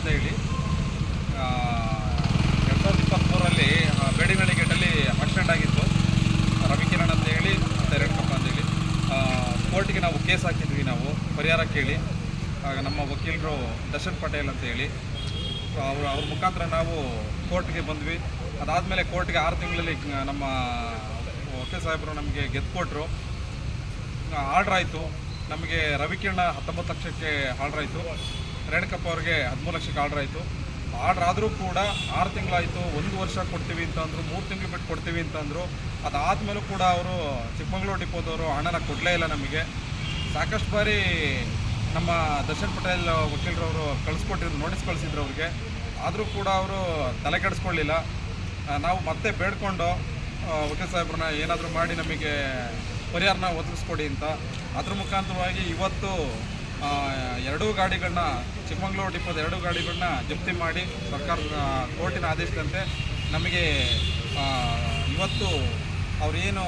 ಅಂತ ಹೇಳಿ ಎರಡು ಸಾವಿರದ ಇಪ್ಪತ್ತ್ಮೂರರಲ್ಲಿ ಬೇಡಿನಳ್ಳಿ ಗೇಟಲ್ಲಿ ಆಕ್ಸಿಡೆಂಟ್ ಆಗಿತ್ತು. ರವಿಕಿರಣ್ ಅಂತ ಹೇಳಿ ಮತ್ತು ರೇಣುಕಪ್ಪ ಅಂತ ಹೇಳಿ. ಕೋರ್ಟ್ಗೆ ನಾವು ಕೇಸ್ ಹಾಕಿದ್ವಿ ನಾವು, ಪರಿಹಾರ ಕೇಳಿ. ಆಗ ನಮ್ಮ ವಕೀಲರು ದರ್ಶನ್ ಪಟೇಲ್ ಅಂತ ಹೇಳಿ, ಅವ್ರ ಅವ್ರ ಮುಖಾಂತರ ನಾವು ಕೋರ್ಟ್ಗೆ ಬಂದ್ವಿ. ಅದಾದಮೇಲೆ ಕೋರ್ಟ್ಗೆ ಆರು ತಿಂಗಳಲ್ಲಿ ನಮ್ಮ ವಕೀಲ್ ಸಾಹೇಬರು ನಮಗೆ ಗೆದ್ದು ಕೊಟ್ಟರು ಆರ್ಡ್ರ್ ಆಯಿತು. ನಮಗೆ ರವಿಕಿರಣ ಹತ್ತೊಂಬತ್ತು ಲಕ್ಷಕ್ಕೆ ಆರ್ಡ್ರ್ ಆಯಿತು. ರೇಣುಕಪ್ಪ ಅವ್ರಿಗೆ ಹದಿಮೂರು ಲಕ್ಷಕ್ಕೆ ಆರ್ಡರ್ ಆಯಿತು. ಆರ್ಡ್ರ್ ಆದರೂ ಕೂಡ ಆರು ತಿಂಗಳಾಯಿತು, ಒಂದು ವರ್ಷ ಕೊಡ್ತೀವಿ ಅಂತಂದರು ಮೂರು ತಿಂಗಳು ಬಿಟ್ಟು ಕೊಡ್ತೀವಿ ಅಂತಂದರು ಅದಾದಮೇಲೂ ಕೂಡ ಅವರು ಚಿಕ್ಕಮಗಳೂರು ಡಿಪೋದವರು ಹಣನ ಕೊಡಲೇ ಇಲ್ಲ ನಮಗೆ. ಸಾಕಷ್ಟು ಬಾರಿ ನಮ್ಮ ದರ್ಶನ್ ಪಟೇಲ್ ವಕೀಲರವರು ಕಳಿಸ್ಕೊಟ್ಟಿದ್ರು ನೋಟಿಸ್ ಕಳಿಸಿದ್ರು ಅವ್ರಿಗೆ. ಆದರೂ ಕೂಡ ಅವರು ತಲೆ ಕೆಡಿಸ್ಕೊಳ್ಳಿಲ್ಲ. ನಾವು ಮತ್ತೆ ಬೇಡ್ಕೊಂಡು ವಕೀಲ್ ಸಾಹೇಬ್ರನ್ನ ಏನಾದರೂ ಮಾಡಿ ನಮಗೆ ಪರಿಹಾರನ ಒದಗಿಸ್ಕೊಡಿ ಅಂತ. ಅದ್ರ ಮುಖಾಂತರವಾಗಿ ಇವತ್ತು ಎರಡೂ ಗಾಡಿಗಳನ್ನ, ಚಿಕ್ಕಮಗಳೂರು ಡಿಪೋದ ಎರಡೂ ಗಾಡಿಗಳನ್ನ ಜಪ್ತಿ ಮಾಡಿ ಸರ್ಕಾರ ಕೋರ್ಟಿನ ಆದೇಶದಂತೆ ನಮಗೆ ಇವತ್ತು ಅವರೇನು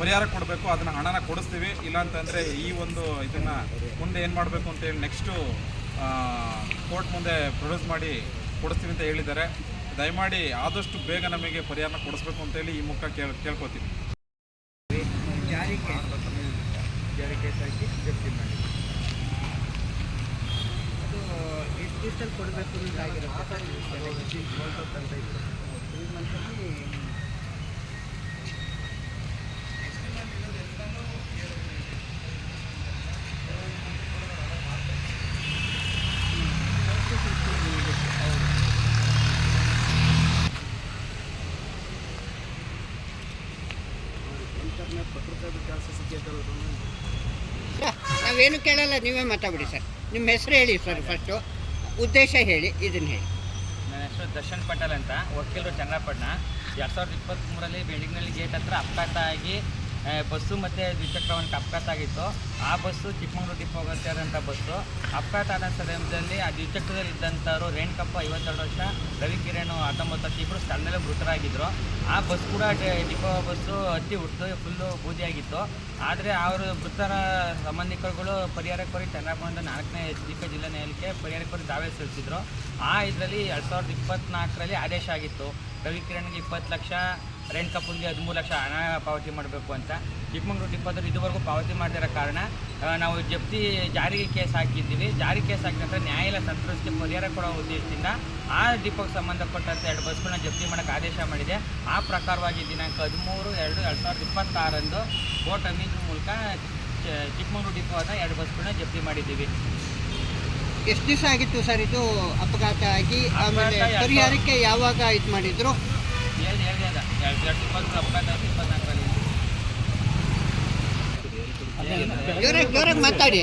ಪರಿಹಾರ ಕೊಡಬೇಕು, ಅದನ್ನು ಹಣನ ಕೊಡಿಸ್ತೀವಿ. ಇಲ್ಲಾಂತಂದರೆ ಈ ಒಂದು ಇದನ್ನು ಮುಂದೆ ಏನು ಮಾಡಬೇಕು ಅಂತೇಳಿ ನೆಕ್ಸ್ಟು ಕೋರ್ಟ್ ಮುಂದೆ ಪ್ರೊಡ್ಯೂಸ್ ಮಾಡಿ ಕೊಡಿಸ್ತೀವಿ ಅಂತ ಹೇಳಿದ್ದಾರೆ. ದಯಮಾಡಿ ಆದಷ್ಟು ಬೇಗ ನಮಗೆ ಪರಿಹಾರನ ಕೊಡಿಸ್ಬೇಕು ಅಂತೇಳಿ ಈ ಮುಖ ಕೇಳ್ ಕೇಳ್ಕೊತೀವಿ ಜಾರಿ ಕೇಸ್ ಜಾರಿ ಕೇಸ್ ಹಾಕಿ ಜಪ್ತಿ ಮಾಡಿ ಅದು ಎಷ್ಟು ದಿವಸದಲ್ಲಿ ಕೊಡಬೇಕು ಅನ್ನೋದು ಆಗಿರುತ್ತೆ ತ್ರೀ ಮಂತಲ್ಲಿ ನಾವೇನು ಕೇಳಲ್ಲ, ನೀವೇ ಮಾತಾಡಿ ಸರ್. ನಿಮ್ಮ ಹೆಸರು ಹೇಳಿ ಸರ್ ಫಸ್ಟು ಉದ್ದೇಶ ಹೇಳಿ, ಇದನ್ನು ಹೇಳಿ. ನನ್ನ ಹೆಸರು ದರ್ಶನ್ ಪಟೇಲ್ ಅಂತ, ವಕೀಲರು ಚನ್ನಪಟ್ಟಣ. ಎರಡು ಸಾವಿರದ ಇಪ್ಪತ್ತ್ಮೂರಲ್ಲಿ ಬಿಲ್ಡಿಂಗ್ನಲ್ಲಿ ಗೇಟ್ ಹತ್ರ ಅಪಘಾತ ಆಗಿ ಬಸ್ಸು ಮತ್ತು ದ್ವಿಚಕ್ರ ವಾಹನಕ್ಕೆ ಅಪಘಾತ ಆಗಿತ್ತು. ಆ ಬಸ್ಸು ಚಿಕ್ಕಮಗಳೂರು ಡಿಪೋ ಅಂತ ಬಸ್ಸು. ಅಪಘಾತ ಆದ ಸಂದರ್ಭದಲ್ಲಿ ಆ ದ್ವಿಚಕ್ರದಲ್ಲಿ ಇದ್ದಂಥವ್ರು ರೇಣುಕಪ್ಪ ಐವತ್ತೆರಡು ವರ್ಷ, ರವಿಕಿರಣ್ ಹತ್ತೊಂಬತ್ತು ವರ್ಷ ಇಬ್ಬರು ಸ್ಥಳದಲ್ಲೇ ಮೃತರಾಗಿದ್ದರು ಆ ಬಸ್ ಕೂಡ ಡಿಪೋ ಬಸ್ಸು ಹತ್ತಿ ಹುಟ್ಟು ಫುಲ್ಲು ಬೂದಿಯಾಗಿತ್ತು. ಆದರೆ ಅವರು ಮೃತರ ಸಂಬಂಧಿಕರುಗಳು ಪರಿಹಾರ ಕೋರಿ ಚಂದ್ರಪುರದ ನಾಲ್ಕನೇ ಡಿ ಪಿ ಜಿಲ್ಲಾ ನ್ಯಾಯಾಲಯಕ್ಕೆ ಪರಿಹಾರಕ್ಕೆ ಕೋರಿ ದಾವೆ ಸಲ್ಲಿಸಿದ್ರು. ಆ ಇದರಲ್ಲಿ ಎರಡು ಸಾವಿರದ ಇಪ್ಪತ್ತ್ನಾಲ್ಕರಲ್ಲಿ ಆದೇಶ ಆಗಿತ್ತು. ರವಿಕಿರಣ್ಗೆ ಇಪ್ಪತ್ತು ಲಕ್ಷ ರೇಣುಕಪ್ಪನಿಗೆ ಹದಿಮೂರು ಲಕ್ಷ ಹಣ ಪಾವತಿ ಮಾಡಬೇಕು ಅಂತ. ಚಿಕ್ಕಮಗಳೂರು ಡಿಪ್ಪೋದ್ರು ಇದುವರೆಗೂ ಪಾವತಿ ಮಾಡದಿರೋ ಕಾರಣ ನಾವು ಜಪ್ತಿ ಜಾರಿಗೆ ಕೇಸ್ ಹಾಕಿದ್ದೀವಿ. ಜಾರಿ ಕೇಸ್ ಹಾಕಿದ ನಂತರ ನ್ಯಾಯಾಲಯ ಸಂತ್ರಸ್ತಿ ಪರಿಹಾರ ಕೊಡೋ ಉದ್ದೇಶದಿಂದ ಆ ಡಿಪೋಗೆ ಸಂಬಂಧಪಟ್ಟಂತೆ ಎರಡು ಬಸ್ಗಳನ್ನ ಜಪ್ತಿ ಮಾಡೋಕ್ಕೆ ಆದೇಶ ಮಾಡಿದೆ. ಆ ಪ್ರಕಾರವಾಗಿ ದಿನಾಂಕ ಹದಿಮೂರು ಎರಡು ಎರಡು ಸಾವಿರದ ಇಪ್ಪತ್ತಾರರಂದು ಕೋರ್ಟ್ ಅಮೀನ್ ಮೂಲಕ ಚಿಕ್ಕಮಂಗ್ಳೂರು ಡಿಪೋದ ಎರಡು ಬಸ್ಗಳನ್ನ ಜಪ್ತಿ ಮಾಡಿದ್ದೀವಿ. ಎಷ್ಟು ದಿವಸ ಆಗಿತ್ತು ಸರ್ ಇದು ಅಪಘಾತ ಆಗಿ? ಆಮೇಲೆ ಪರಿಹಾರಕ್ಕೆ ಯಾವಾಗ ಇದು ಮಾಡಿದ್ರು? ಎರಡು ಎರಡು ಎರಡು ಇಪ್ಪತ್ತು ಅಪಘಾತ ಇಪ್ಪತ್ನಾಲ್ಕರಲ್ಲಿ ಮಾತಾಡಿ.